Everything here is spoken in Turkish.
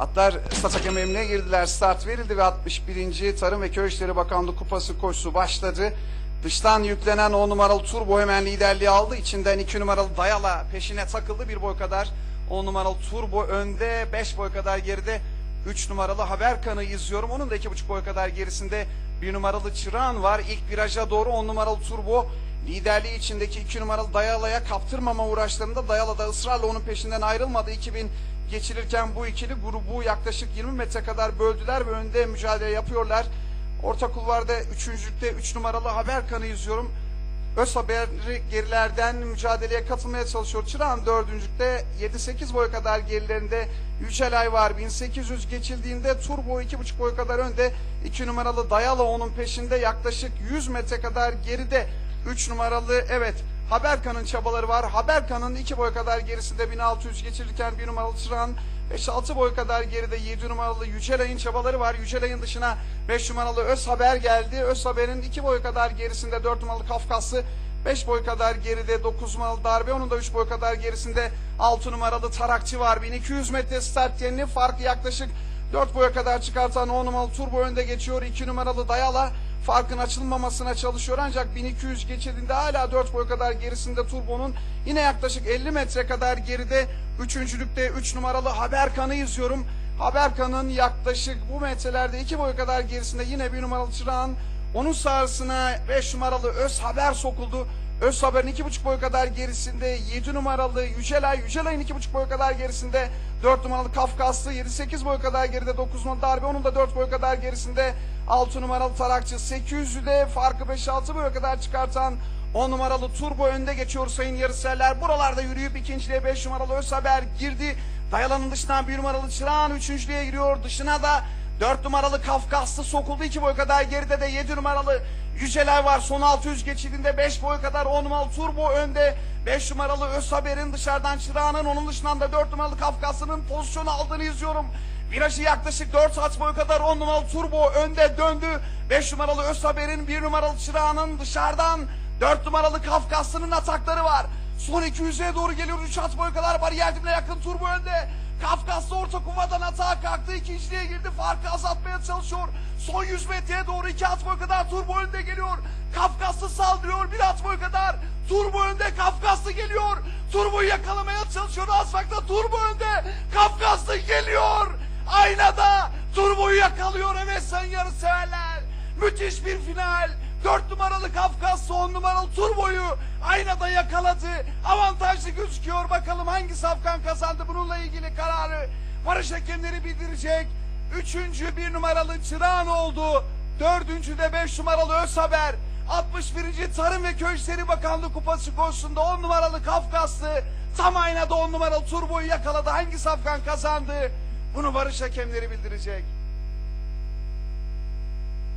Atlar start hakem girdiler. Start verildi ve 61. Tarım ve Köy İşleri Bakanlığı Kupası koşusu başladı. Dıştan yüklenen 10 numaralı Turbo hemen liderliği aldı. İçinden 2 numaralı Dayala peşine takıldı. Bir boy kadar 10 numaralı Turbo önde. 5 boy kadar geride 3 numaralı Haberkan'ı izliyorum. Onun da 2,5 boy kadar gerisinde 1 numaralı Çırağan var. İlk viraja doğru 10 numaralı Turbo liderliği içindeki 2 numaralı Dayala'ya kaptırmama uğraşlarında Dayala da ısrarla onun peşinden ayrılmadı. 2000 geçilirken bu ikili grubu yaklaşık 20 metre kadar böldüler ve önde mücadele yapıyorlar. Orta kulvarda üçüncülükte 3 numaralı Haberkan'ı izliyorum. Öz haberi gerilerden mücadeleye katılmaya çalışıyor. Çırağan dördüncülükte 7-8 boy kadar gerilerinde Yücelay var. 1800 geçildiğinde Turbo 2,5 boy kadar önde. 2 numaralı Dayala onun peşinde yaklaşık 100 metre kadar geride. 3 numaralı evet Haberkan'ın çabaları var. Haberkan'ın 2 boy kadar gerisinde 1600 geçirirken 1 numaralı Çırağan 5-6 boy kadar geride 7 numaralı Yücelay'ın çabaları var. Yücelay'ın dışına 5 numaralı Öz Haber geldi. Öz Haber'in 2 boy kadar gerisinde 4 numaralı Kafkaslı 5 boy kadar geride 9 numaralı Darbe. Onun da 3 boy kadar gerisinde 6 numaralı Tarakçı var. 1200 metre start yenini farkı yaklaşık 4 boya kadar çıkartan 10 numaralı Turbo önde geçiyor. 2 numaralı Dayala farkın açılmamasına çalışıyor ancak 1200 geçildiğinde hala 4 boy kadar gerisinde Turbo'nun yine yaklaşık 50 metre kadar geride üçüncülükte 3 numaralı Haberkan'ı izliyorum. Haberkan'ın yaklaşık bu metrelerde 2 boy kadar gerisinde yine 1 numaralı Çırağan onun sahasına 5 numaralı Öz Haber sokuldu. Öz Haber'in 2,5 boy kadar gerisinde 7 numaralı Yücelay, Yücelay'ın 2,5 boy kadar gerisinde 4 numaralı Kafkaslı, 7-8 boy kadar geride 9 numaralı Darbe, onun da 4 boy kadar gerisinde 6 numaralı Tarakçı, 800'ü de farkı 5-6 boy kadar çıkartan 10 numaralı Turbo önde geçiyor sayın yarışseverler. Buralarda yürüyüp ikinciliğe 5 numaralı Öz Haber girdi. Dayalanın dışından 1 numaralı Çırağan üçüncülüğe giriyor. Dışına da 4 numaralı Kafkaslı sokuldu. 2 boy kadar geride de 7 numaralı Yüceler var. Son 600 geçidinde 5 boy kadar 10 numaralı Turbo önde. 5 numaralı Öz Haber'in dışarıdan Çırağan'ın onun dışından da 4 numaralı Kafkaslı'nın pozisyon aldığını izliyorum. Virajı yaklaşık 4 saat boyu kadar 10 numaralı Turbo önde döndü. 5 numaralı Öz Haber'in 1 numaralı Çırağan'ın dışarıdan 4 numaralı Kafkaslı'nın atakları var. Son 200'e doğru geliyor. 3 at boyu kadar bariyer dibine yakın Turbo önde. Kafkaslı orta kuvadan atağa kalktı. İkinciliğe girdi. Farkı azaltmaya çalışıyor. Son 100 metreye doğru 2 at boyu kadar Turbo önde geliyor. Kafkaslı saldırıyor. 1 at boyu kadar. Turbo önde. Kafkaslı geliyor. Turbo'yu yakalamaya çalışıyor. Asfakta Turbo önde. Kafkaslı geliyor. Aynada Turbo'yu yakalıyor. Evet sayın yarı severler. Müthiş bir final. 4 numaralı Kafkas 10 numaralı Turbo'yu aynada yakaladı. Avantajlı gözüküyor. Bakalım hangi safkan kazandı bununla ilgili kararı Barış hakemleri bildirecek. Üçüncü bir numaralı Çırağan oldu. Dördüncü de 5 numaralı Özhaber. 61. Tarım ve Köy İşleri Bakanlığı Kupası koşusunda 10 numaralı Kafkaslı tam aynada 10 numaralı Turbo'yu yakaladı. Hangi safkan kazandı? Bunu Barış hakemleri bildirecek.